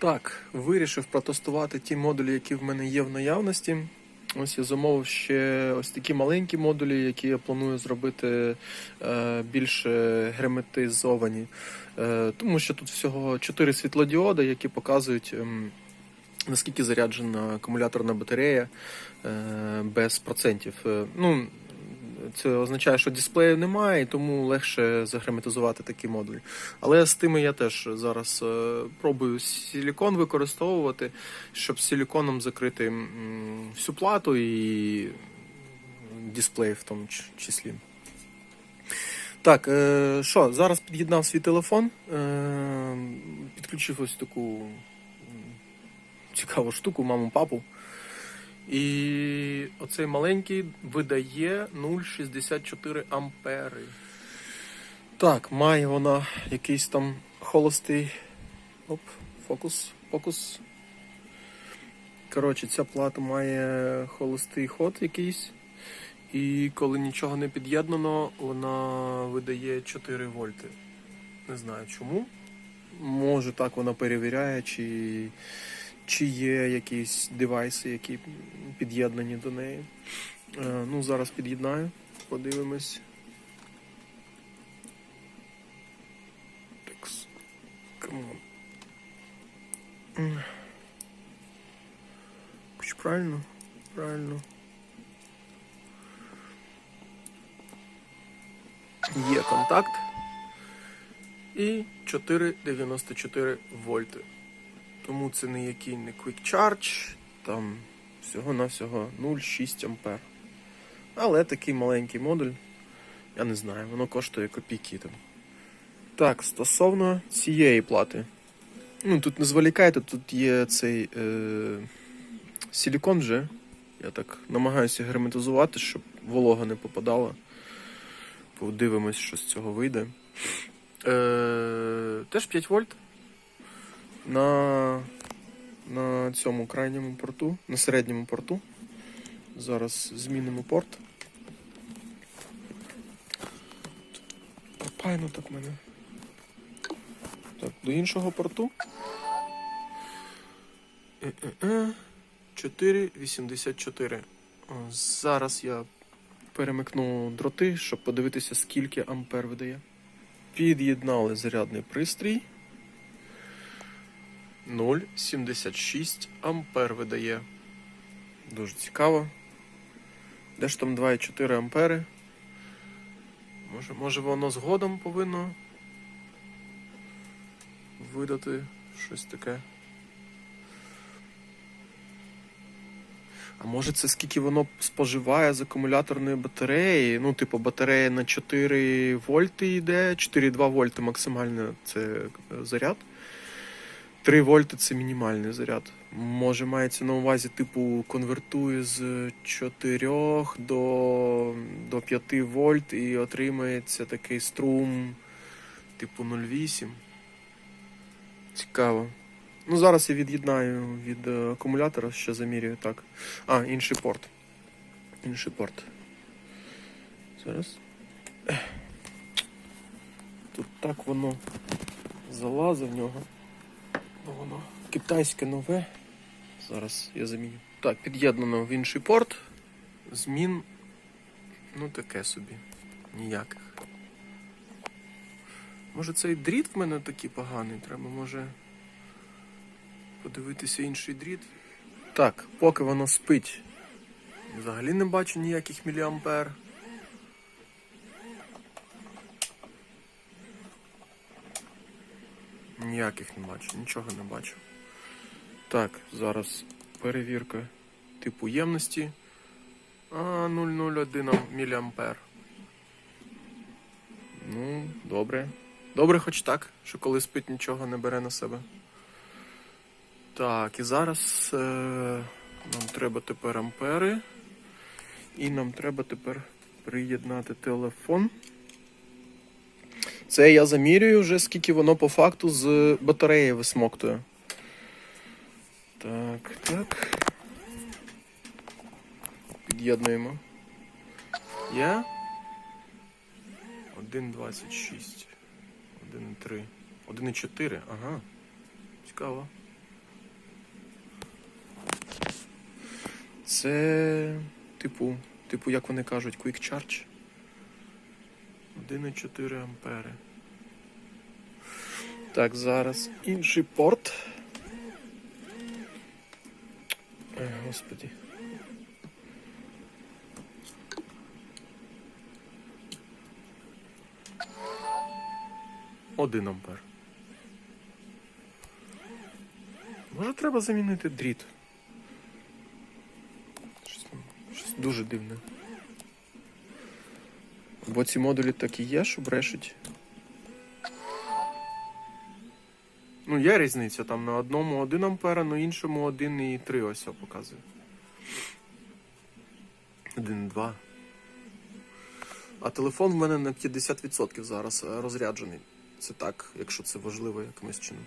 Так, вирішив протестувати ті модулі, які в мене є в наявності. Ось я замовив ще ось такі маленькі модулі, які я планую зробити е, більш е, герметизовані. Е, тому що тут всього 4 світлодіоди, які показують. ем, Наскільки заряджена акумуляторна батарея е, без процентів. Е, Ну, це означає, що дисплею немає, і тому легше загерметизувати такі модулі. Але з тими я теж зараз е, пробую силікон використовувати, щоб силіконом закрити всю плату і дисплей в тому числі. Так, е, що, зараз під'єднав свій телефон, е, підключив ось таку цікаву штуку, маму, папу. І оцей маленький видає 0,64 ампери. Так, має вона якийсь там холостий. Оп, фокус, фокус. Коротше, ця плата має холостий ход якийсь. І коли нічого не під'єднано, вона видає 4 вольти. Не знаю чому. Може так вона перевіряє, чи, чи є якісь девайси, які під'єднані до неї. Е, ну, зараз під'єднаю, подивимось. Тикс. Камон. Правильно? Правильно. Є контакт. І 4,94 вольти. Тому це ніякий не Quick Charge, там всього-навсього 0,6 ампер. Але такий маленький модуль, я не знаю, воно коштує копійки там. Так, стосовно цієї плати. Ну, тут не зволікайте, тут є цей е, силікон вже. Я так намагаюся герметизувати, щоб волога не попадала. Подивимось, що з цього вийде. Е, теж 5 вольт. На, на цьому крайньому порту, на середньому порту. Зараз змінимо порт. Пропайно так мене. Так, до іншого порту. 4,84. Зараз я перемикну дроти, щоб подивитися, скільки ампер видає. Під'єднали зарядний пристрій. 0,76 ампер видає. Дуже цікаво. Де ж там 2,4 ампери? Може, може воно згодом повинно видати щось таке. А може це скільки воно споживає з акумуляторної батареї? Ну, типу, батарея на 4 вольти йде, 4,2 вольти максимально це е, заряд. 3 вольти це мінімальний заряд. Може, мається на увазі, типу, конвертує з 4 до, до 5 вольт і отримається такий струм, типу 0,8. Цікаво. Ну, зараз я від'єднаю від е, акумулятора, ще замірюю так. А, інший порт. Інший порт. Зараз. Тут так воно залазить в нього. Воно китайське нове. Зараз я заміню. Так, під'єднано в інший порт. Змін. Ну, таке собі. Ніяких. Може цей дріт в мене такий поганий, треба, може подивитися інший дріт. Так, поки воно спить, взагалі не бачу ніяких міліампер. Ніяких не бачу, нічого не бачу. Так, зараз перевірка типу ємності. А, 0,01 міліампер. Ну, добре. Добре, хоч так, що коли спить, нічого не бере на себе. Так, і зараз е, нам треба тепер ампери. І нам треба тепер приєднати телефон. Це я замірюю вже, скільки воно по факту з батареї висмоктує. Так, так. Під'єднуємо. Я. 1,26. 1,3. 1,4. Ага. Цікаво. Це, типу, типу, як вони кажуть, Quick Charge. 1,4 ампери. Так, зараз інший порт. Ой, господи. Один ампер. Може треба замінити дріт. Щось, щось дуже дивне. Бо ці модулі так і є, що брешуть. Ну, є різниця там на одному 1 ампера, на іншому 1,3 ось о показує. 1,2. А телефон в мене на 50% зараз е, розряджений. Це так, якщо це важливо якимось чином.